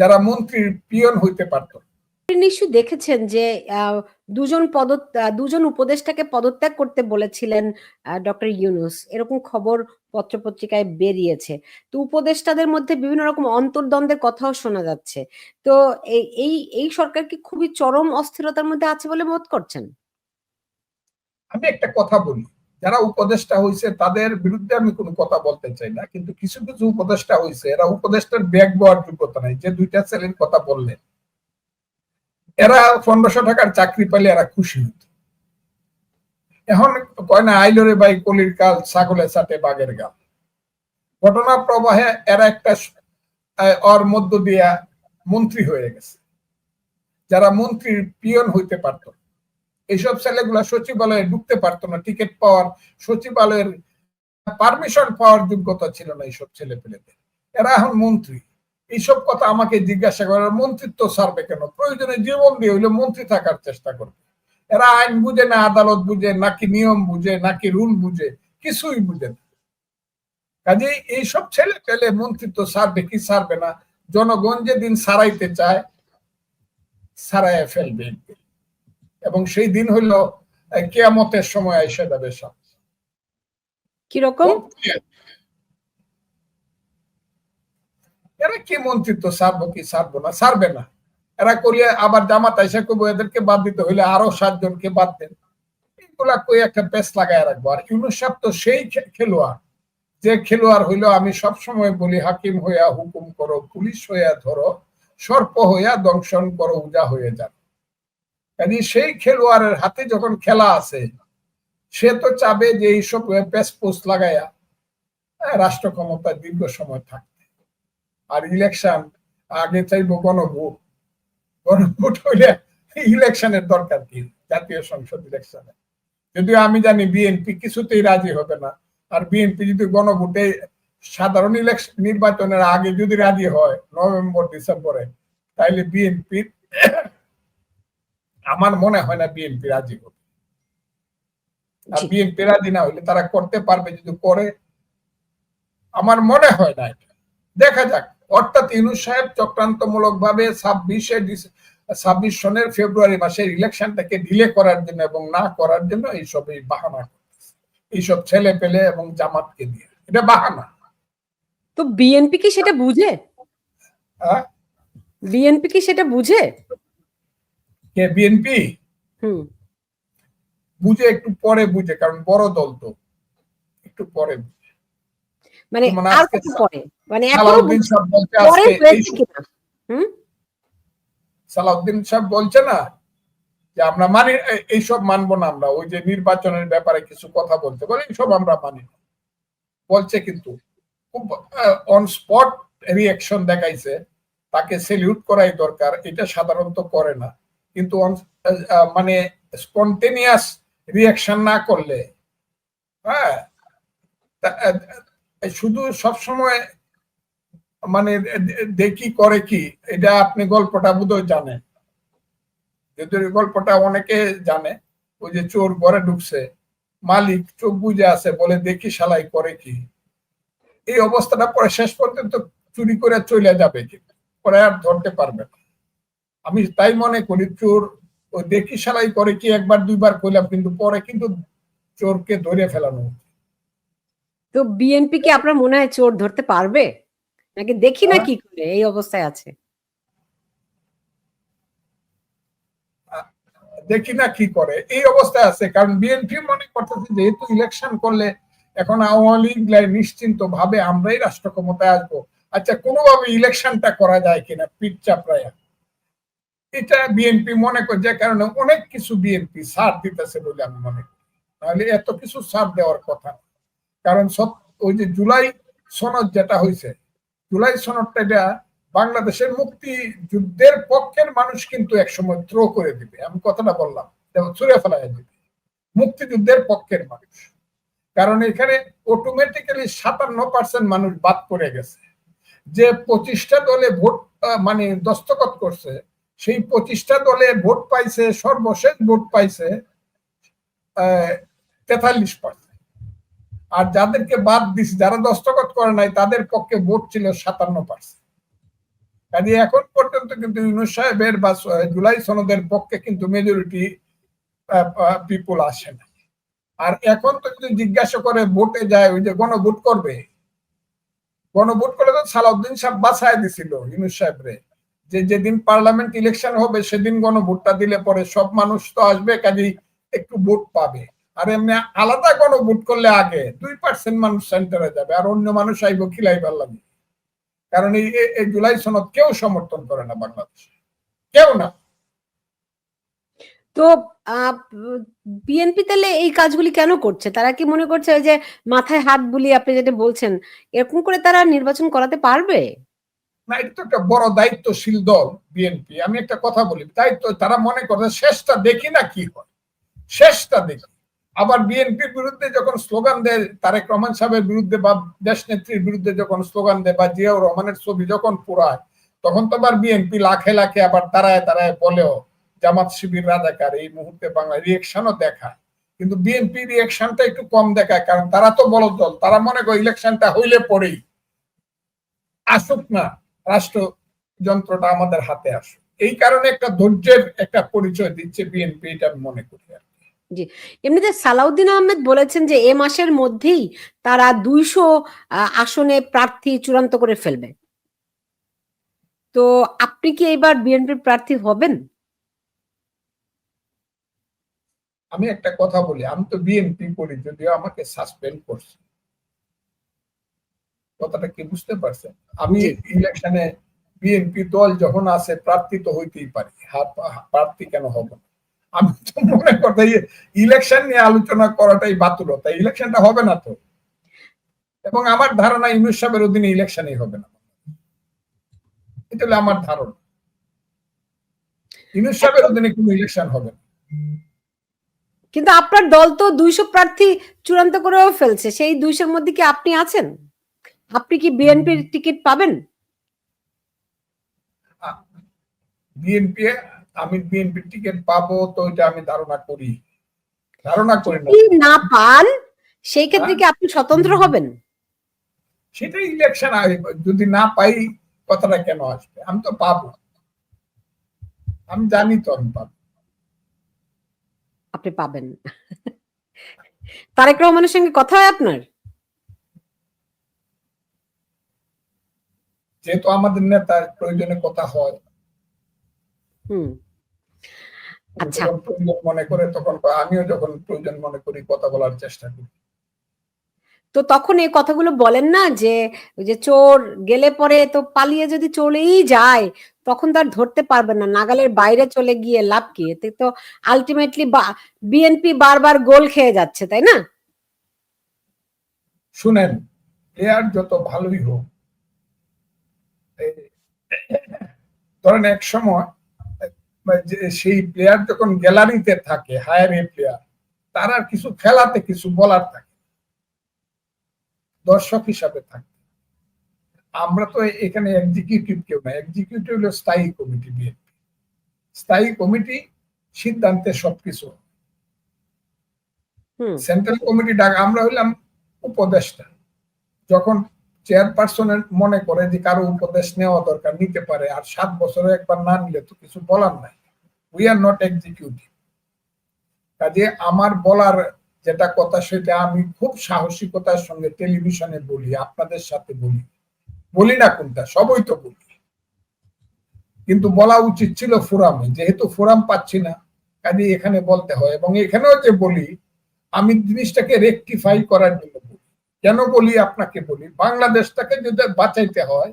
যারা মন্ত্রীর পিয়ন হইতে পারত। আপনি নিশ্চয়ই দেখেছেন যে দুজন পদ দুজন উপদেষ্টাকে পদত্যাগ করতে বলেছিলেন ডক্টর ইউনুস। এরকম খবর পত্রপত্রিকায় বেরিয়েছে। তো উপদেষ্টাদের মধ্যে বিভিন্ন রকম অন্তর্দ্বন্দ্বের কথাও শোনা যাচ্ছে। তো এই এই এই সরকার কি খুবই চরম অস্থিরতার মধ্যে আছে বলে বোধ করছেন? আমি একটা কথা বলি। যারা উপদেষ্টা হয়েছে তাদের বিরুদ্ধে আমি কোনো কথা বলতে চাই না। কিন্তু কিছু কিছু উপদেষ্টা হয়েছে এরা উপদেষ্টার ব্যাগ বওয়ার যোগ্যতা নাই, যে দুইটা ছেলের কথা বললেন। এরা পনেরোশো টাকার চাকরি পাইলে এরা খুশি হতো এখন কয় না আইলরে বাই কলির কাল, ছাগলের সাথে বাঘের গাল। ঘটনা প্রবাহে এরা একটা ওর মধ্য দিয়া মন্ত্রী হয়ে গেছে। যারা মন্ত্রীর পিয়ন হইতে পারত এইসব ছেলেগুলা সচিবালয়ে ঢুকতে পারতো না টিকিট পাওয়ার, সচিবালয়ের পারমিশন পাওয়ার যোগ্যতা ছিল না এইসব ছেলে পেলেদের এরা এখন মন্ত্রী। এইসব কথা আমাকে জিজ্ঞাসা করে মন্ত্রিত্ব ছাড়বে কেন? প্রয়োজনে জীবন দিয়ে হইলে মন্ত্রী থাকার চেষ্টা করবে। এরা আইন বুঝে না, আদালত বুঝে, নাকি নিয়ম বুঝে, নাকি রুল বুঝে, কিছুই বুঝে না। কাজেই এইসব ছেলে পেলে মন্ত্রিত্ব ছাড়বে কি ছাড়বে না, জনগণ যেদিন সারাইতে চায় সারাইয়া ফেলবে। এবং সেই দিন হইল কেয়ামতের সময় এসে যাবে সব কীরকম? এরা কি মন্ত্রিত্ব ছাড়বো কি ছাড়বো না? ছাড়বে না। এরা করিয়া আবার জামাত আইসা করব এদেরকে বাদ দিতে হইলে আরও সাতজনকে বাদ দেন। এগুলা কই একটা পেস লাগায় রাখব। আর ইউনুস সাহেব তো সেই খেলোয়াড়। যে খেলোয়াড় হইল আমি সব সময় বলি হাকিম হইয়া হুকুম করো পুলিশ হইয়া ধরো সর্প হইয়া দংশন করো উজা হয়ে যান। কাজে সেই খেলোয়াড়ের হাতে যখন খেলা আছে সে তো চাবে যে এইসব পেস পোস্ট লাগাইয়া আহ, রাষ্ট্র ক্ষমতা দীর্ঘ সময় থাকতে। আর ইলেকশন আগে চাইব গণভোট। গণভোট হইলে ইলেকশনের দরকার কি? জাতীয় সংসদ ইলেকশনে। যদিও আমি জানি বিএনপি কিছুতেই রাজি হবে না। আর বিএনপি যদি গণভোটে সাধারণ ইলেকশন নির্বাচনের আগে যদি রাজি হয় নভেম্বর ডিসেম্বরে তাইলে বিএনপির আমার মনে হয় না বিএনপি রাজি হবে। আর বিএনপি রাজি না হইলে তারা করতে পারবে যদি করে। আমার মনে হয় না এটা। দেখা যাক। অর্থাৎ ইউনুস সাহেব চক্রান্তমূলক ভাবে ছাব্বিশে ছাব্বিশ সনের ফেব্রুয়ারি মাসের ইলেকশনটাকে ডিলে করার জন্য এবং না করার জন্য এইসব এই বাহানা এইসব ছেলে পেলে এবং জামাতকে দিয়ে এটা বাহানা। তো বিএনপি কি সেটা বুঝে? হ্যাঁ? বিএনপি কি সেটা বুঝে? কে? বিএনপি বুঝে একটু পরে বুঝে কারণ বড় দল তো। একটু পরে বুঝে। মানে মানে আর আজকে পরে? মানে সালাউদ্দিন সাহেব বলছে আজকে এই হয়েছে কিনা? হুম? সালাউদ্দিন সাহেব বলছে না যে আমরা মানি এইসব মানবো না আমরা। ওই যে নির্বাচনের ব্যাপারে কিছু কথা বলতে বলে এইসব আমরা মানি না। বলছে কিন্তু খুব অন স্পট রিয়াকশন দেখাইছে। তাকে সেলিউট করাই দরকার এটা সাধারণত করে না। কিন্তু মানে স্পন্টেনিয়াস রিয়াকশন না করলে হ্যাঁ? শুধু সব সময় মানে দেখি করে কি? এটা আপনি গল্পটা বোধহয় জানেন। যদি গল্পটা অনেকে জানে, ওই যে চোর ঘরে ঢুকছে, মালিক চোখ বুঝে আছে, বলে দেখি শালাই করে কি? এই অবস্থাটা পরে শেষ পর্যন্ত চুরি করে চলে যাবে কিন্তু, পরে আর ধরতে পারবে না। আমি তাই মনে করি চোর দেখি শালাই করে কি একবার দুইবার কইলাম কিন্তু পরে কিন্তু চোরকে ধরে ফেলানো তো বিএনপি কি আপনার মনে হয় চোর ধরতে পারবে? নাকি দেখি না। কি করে এই অবস্থায় আছে? দেখি না কি করে এই অবস্থায় আছে। কারণ বিএনপি মনে করতেছে যেহেতু ইলেকশন করলে এখন আওয়ামী লীগ নিশ্চিন্ত ভাবে আমরাই রাষ্ট্র ক্ষমতায় আসব। আচ্ছা কোনোভাবে ইলেকশনটা করা যায় কিনা পিঠ চাপড়াইয়া। এটা বিএনপি মনে করে, যে কারণে অনেক কিছু বিএনপি ছাড় দিতেছে বলে আমি মনে করি। তাহলে এত কিছু ছাড় দেওয়ার কথা কারণ সব ওই যে জুলাই সনদ যেটা হয়েছে, জুলাই সনদটা এটা বাংলাদেশের মুক্তি যুদ্ধের পক্ষের মানুষ কিন্তু একসময় থ্রো করে দিবে। আমি কথাটা বললাম ছুড়ে ফেলাই দিবে। মুক্তিযুদ্ধের পক্ষের মানুষ। কারণ এখানে অটোমেটিক্যালি সাতান্ন পার্সেন্ট মানুষ বাদ পড়ে গেছে। যে পঁচিশটা দলে ভোট মানে দস্তখত করছে সেই পঁচিশটা দলে ভোট পাইছে, সর্বশেষ ভোট পাইছে তেতাল্লিশ পার্সেন্ট। আর যাদেরকে বাদ দিছে, যারা দস্তখত করে নাই, তাদের পক্ষে ভোট ছিল সাতান্ন পার্সেন্ট। কাজে এখন পর্যন্ত কিন্তু ইউনুস সাহেবের বা জুলাই সনদের পক্ষে কিন্তু মেজরিটি পিপুল আসে না। আর এখন তো যদি জিজ্ঞাসা করে ভোটে যায়, ওই যে গণভোট করবে, গণভোট করলে তো সালাউদ্দিন সাহেব বাছাই দিছিল ইউনুস সাহেবরে। যে যেদিন পার্লামেন্ট ইলেকশন হবে, সেদিন গণভোটটা দিলে পরে সব মানুষ তো আসবে, কাজেই একটু ভোট পাবে। আর এমনি আলাদা গণভোট করলে আগে দুই পার্সেন্ট মানুষ সেন্টারে যাবে, আর অন্য মানুষ আইব খিলাইবার লাগে কারণ এই জুলাই সনদ কেউ সমর্থন করে না বাংলাদেশে। কেউ না। তো বিএনপি তাহলে এই কাজগুলি কেন করছে? তারা কি মনে করছে ওই যে মাথায় হাত বুলিয়ে আপনি যেটা বলছেন, এরকম করে তারা নির্বাচন করাতে পারবে? না, এটা একটা বড় দায়িত্বশীল দল বিএনপি আমি একটা কথা বলি, দায়িত্ব তারা মনে করে শেষটা দেখি না কি হয়। শেষটা দেখি। আবার বিএনপির বিরুদ্ধে যখন স্লোগান দেয়, তারেক রহমান সাহেবের বিরুদ্ধে বা দেশ নেত্রীর বিরুদ্ধে যখন স্লোগান দেয়, বা জিয়াউর রহমানের ছবি যখন পুরায় তখন তো আবার বিএনপি লাখে লাখে আবার দাঁড়ায় দাঁড়ায় বলেও, জামাত শিবির রাজাকার, এই মুহূর্তে বাংলা রিয়েকশনও দেখায়। কিন্তু বিএনপি রিয়েকশনটা একটু কম দেখায়, কারণ তারা তো বড় দল, তারা মনে করে ইলেকশনটা হইলে পরেই। আসুক না। রাষ্ট্র যন্ত্রটা আমাদের হাতে আসুক। এই কারণে একটা ধৈর্যের একটা পরিচয় দিচ্ছে বিএনপি এটা আমি মনে করি আর কি। এমনিতে সালাউদ্দিন আহমেদ বলেছেন যে এ মাসের মধ্যেই তারা দুইশো আসনে প্রার্থী চূড়ান্ত করে ফেলবে। তো আপনি কি এবার বিএনপির প্রার্থী হবেন? আমি একটা কথা বলি আমি তো বিএনপি করি যদিও আমাকে সাসপেন্ড করছে। কথাটা কি বুঝতে পারছেন আমি ইলেকশনে বিএনপি দল যখন আছে প্রার্থী তো হইতেই পারি। প্রার্থী কেন হব আমি তো মনে করতে ইলেকশন নিয়ে আলোচনা করাটাই বাতুলতা ইলেকশনটা হবে না তো। এবং আমার ধারণা ইউনুস সাহেবের অধীনে ইলেকশনই হবে না। এটা হলো আমার ধারণা। ইউনুস সাহেবের অধীনে কোনো ইলেকশন হবে না। কিন্তু আপনার দল তো দুইশো প্রার্থী চূড়ান্ত করেও ফেলছে। সেই দুইশোর মধ্যে কি আপনি আছেন? আপনি কি বিএনপির টিকিট পাবেন? বিএনপি আমি বিএনপি টিকিট পাবো তো এটা আমি ধারণা করি। ধারণা করি না। না পান সেই ক্ষেত্রে কি আপনি স্বতন্ত্র হবেন? সেটা ইলেকশন যদি না পাই কথাটা কেন আসবে? আমি তো পাবো। আমি জানি তো আমি পাবো। আপনি পাবেন। তারেক রহমানের সঙ্গে কথা হয় আপনার? যেহেতু আমাদের নেতার প্রয়োজনে কথা হয়। আচ্ছা। প্রয়োজন মনে করে তখন আমিও যখন প্রয়োজন মনে করি কথা বলার চেষ্টা করি। তো তখন এই কথাগুলো বলেন না যে যে চোর গেলে পরে তো পালিয়ে যদি চলেই যায় তখন তার ধরতে পারবেন না। নাগালের বাইরে চলে গিয়ে লাভ কি? এতে তো আলটিমেটলি বিএনপি বারবার গোল খেয়ে যাচ্ছে তাই না? শুনেন প্লেয়ার যত ভালোই হোক ধরেন এক সময় সেই প্লেয়ার যখন গ্যালারিতে থাকে হায়ার এ প্লেয়ার তার আর কিছু খেলাতে কিছু বলার থাকে দর্শক হিসাবে থাকে আমরা তো এখানে এক্সিকিউটিভ কেউ না এক্সিকিউটিভ হলো স্থায়ী কমিটি বিএনপি স্থায়ী কমিটি সিদ্ধান্তে সবকিছু। সেন্ট্রাল কমিটি ডাক আমরা হইলাম উপদেষ্টা। যখন চেয়ারপারসনের মনে করে যে কারও উপদেশ নেওয়া দরকার, নিতে পারে। আর সাত বছরে একবার না নিলে তো কিছু বলার নাই। উই আর নট এক্সিকিউটিভ কাজে আমার বলার যেটা কথা, সেটা আমি খুব সাহসিকতার সঙ্গে টেলিভিশনে বলি, আপনাদের সাথে বলি। বলি না কোনটা, সবই তো বলি। কিন্তু বলা উচিত ছিল ফোরামে, যেহেতু ফোরাম পাচ্ছি না, কাজে এখানে বলতে হয়। এবং এখানেও যে বলি, আমি জিনিসটাকে রেকটিফাই করার জন্য বলি। কেন বলি আপনাকে বলি, বাংলাদেশটাকে যদি বাঁচাইতে হয়,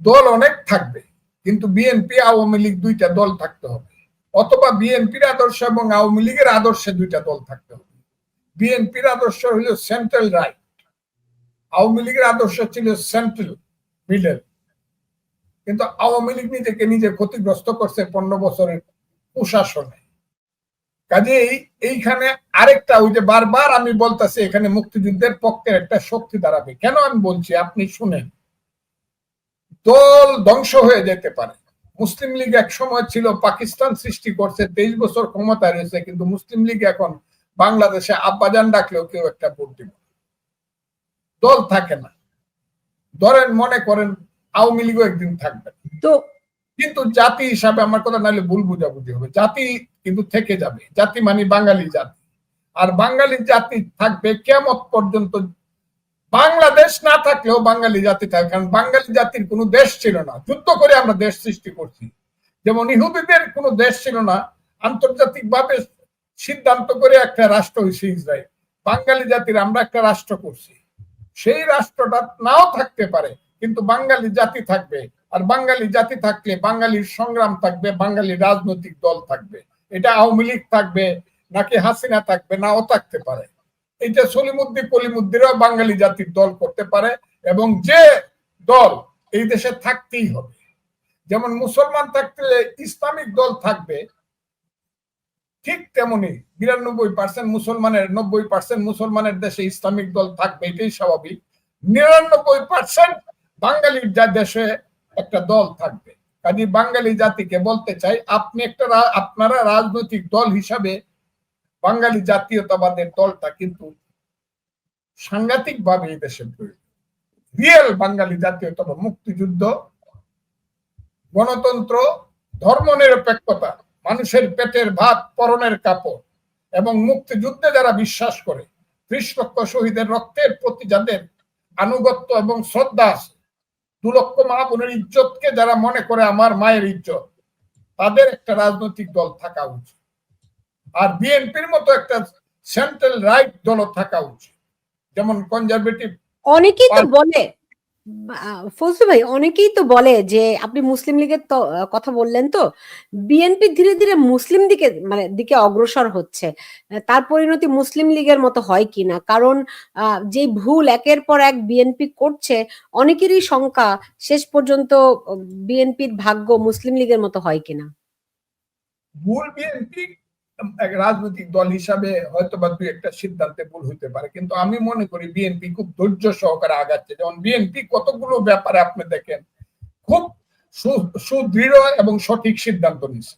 দল অনেক থাকবে, কিন্তু বিএনপি আওয়ামী লীগ দুইটা দল থাকতে হবে। অথবা বিএনপির আদর্শ এবং আওয়ামী লীগের আদর্শে দুইটা দল থাকতে হবে। বিএনপির আদর্শ হলো সেন্ট্রাল রাইট আওয়ামী লীগের আদর্শ ছিল সেন্ট্রাল মিডল কিন্তু আওয়ামী লীগ নিজেকে নিজে ক্ষতিগ্রস্ত করছে পনেরো বছরের প্রশাসনে। কাজেই এইখানে আরেকটা ওই যে বারবার আমি বলতেছি এখানে মুক্তিযুদ্ধের পক্ষের একটা শক্তি দাঁড়াবে। কেন আমি বলছি? আপনি শুনেন। দল ধ্বংস হয়ে যেতে পারে। মুসলিম লীগ এক সময় ছিল পাকিস্তান সৃষ্টি করছে তেইশ বছর ক্ষমতায় রয়েছে কিন্তু মুসলিম লীগ এখন বাংলাদেশে আব্বাজান ডাকলেও কেউ একটা ভোট দিব দল থাকে না। ধরেন মনে করেন আওয়ামী লীগও একদিন থাকবে তো কিন্তু জাতি হিসাবে আমার কথা নাহলে ভুল বুঝাবুঝি হবে। জাতি কিন্তু থেকে যাবে। জাতি মানে বাঙালি জাতি। আর বাঙালি জাতি থাকবে কেমত পর্যন্ত। বাংলাদেশ না থাকলেও বাঙালি জাতি থাকবে। কারণ বাঙালি জাতির কোনো দেশ ছিল না। যুদ্ধ করে আমরা দেশ সৃষ্টি করছি। যেমন ইহুদিদের কোনো দেশ ছিল না। আন্তর্জাতিক ভাবে সিদ্ধান্ত করে একটা রাষ্ট্র হয়েছে ইসরায়েল। বাঙালি জাতির আমরা একটা রাষ্ট্র করছি। সেই রাষ্ট্রটা নাও থাকতে পারে, কিন্তু বাঙালি জাতি থাকবে। আর বাঙালি জাতি থাকলে বাঙালির সংগ্রাম থাকবে, বাঙালি রাজনৈতিক দল থাকবে। এটা আওয়ামী লীগ থাকবে, নাকি হাসিনা থাকবে, নাও থাকতে পারে। এটা সলিমুদ্দি কলিমুদ্দিরাও বাঙালি জাতির দল করতে পারে, এবং যে দল এই দেশে থাকতেই হবে। যেমন মুসলমান থাকতে ইসলামিক দল থাকবে, ঠিক তেমনি বিরানব্বই পার্সেন্ট মুসলমানের, নব্বই পার্সেন্ট মুসলমানের দেশে ইসলামিক দল থাকবে, এটাই স্বাভাবিক। নিরানব্বই পার্সেন্ট বাঙালির যা দেশে একটা দল থাকবে। কাজে বাঙালি জাতিকে বলতে চাই, আপনি একটা আপনারা রাজনৈতিক দল হিসাবে বাঙালি জাতীয়তাবাদের দলটা কিন্তু সাংঘাতিক ভাবে এই রিয়েল বাঙালি জাতীয়তাবাদ, মুক্তিযুদ্ধ, গণতন্ত্র ধর্ম নিরপেক্ষতা মানুষের পেটের ভাত, পরনের কাপড় এবং মুক্তিযুদ্ধে যারা বিশ্বাস করে, ত্রিশ লক্ষ শহীদের রক্তের প্রতি যাদের আনুগত্য এবং শ্রদ্ধা আছে দু লক্ষ মা বোনের ইজ্জতকে যারা মনে করে আমার মায়ের ইজ্জত তাদের একটা রাজনৈতিক দল থাকা উচিত। আর বিএনপির মতো একটা সেন্ট্রাল রাইট দল থাকা উচিত। যেমন কনজারভেটিভ অনেকেই তো বলে ফজলু ভাই, অনেকেই তো বলে যে, আপনি মুসলিম লীগের কথা বললেন তো বিএনপি ধীরে ধীরে মুসলিম দিকে মানে দিকে অগ্রসর হচ্ছে। তার পরিণতি মুসলিম লীগের মতো হয় কিনা কারণ যে ভুল একের পর এক বিএনপি করছে, অনেকেরই শঙ্কা শেষ পর্যন্ত বিএনপির ভাগ্য মুসলিম লীগের মতো হয় কিনা ভুল বিএনপি রাজনৈতিক দল হিসাবে হয়তো বা দুই একটা সিদ্ধান্তে ভুল হইতে পারে। কিন্তু আমি মনে করি বিএনপি খুব ধৈর্য সহকারে আগাচ্ছে। যেমন বিএনপি কতগুলো ব্যাপারে আপনি দেখেন, খুব সুদৃঢ় এবং সঠিক সিদ্ধান্ত নিচ্ছে